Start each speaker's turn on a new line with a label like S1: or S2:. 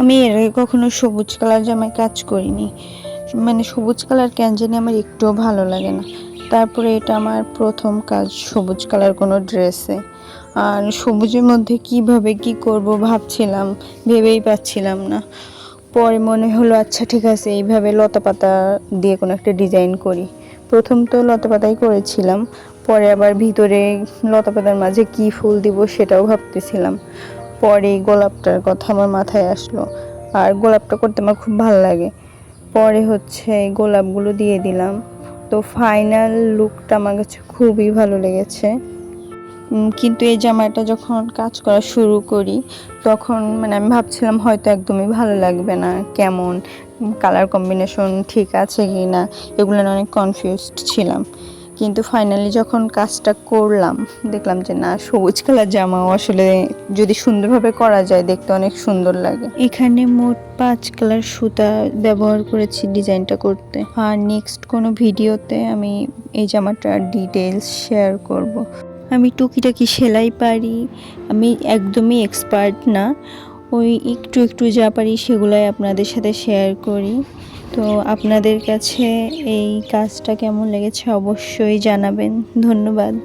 S1: আমি এর আগে কখনো সবুজ কালার জামায় কাজ করিনি। মানে সবুজ কালার কেন জানি আমার একটুও ভালো লাগে না। তারপরে এটা আমার প্রথম কাজ সবুজ কালার কোনো ড্রেসে। আর সবুজের মধ্যে কীভাবে কি করব ভাবছিলাম, ভেবেই পাচ্ছিলাম না। পরে মনে হলো আচ্ছা ঠিক আছে, এইভাবে লতা পাতা দিয়ে কোনো একটা ডিজাইন করি। প্রথম তো লতা পাতাই করেছিলাম, পরে আবার ভিতরে লতা পাতার মাঝে কি ফুল দিব সেটাও ভাবতেছিলাম। পরে গোলাপটার কথা আমার মাথায় আসলো। আর গোলাপটা করতে আমার খুব ভালো লাগে। পরে হচ্ছে এই গোলাপগুলো দিয়ে দিলাম। তো ফাইনাল লুকটা আমার কাছে খুবই ভালো লেগেছে। কিন্তু এই জামাটা যখন কাজ করা শুরু করি, তখন মানে আমি ভাবছিলাম হয়তো একদমই ভালো লাগবে না, কেমন কালার কম্বিনেশন ঠিক আছে কি না এগুলো অনেক কনফিউজড ছিলাম। কিন্তু ফাইনালি যখন কাজটা করলাম, দেখলাম যে না, সবুজ কালার জামাও আসলে যদি সুন্দরভাবে করা যায়, দেখতে অনেক সুন্দর লাগে। এখানে মোট পাঁচ কালার সুতা ব্যবহার করেছি ডিজাইনটা করতে। আর নেক্সট কোনো ভিডিওতে আমি এই জামাটার ডিটেলস শেয়ার করব। আমি টুকিটাকি সেলাই পারি, আমি একদমই এক্সপার্ট না। ওই একটু একটু যা পারি সেগুলাই আপনাদের সাথে শেয়ার করি। তো আপনাদের কাছে এই কাজটা কেমন লেগেছে অবশ্যই জানাবেন। ধন্যবাদ।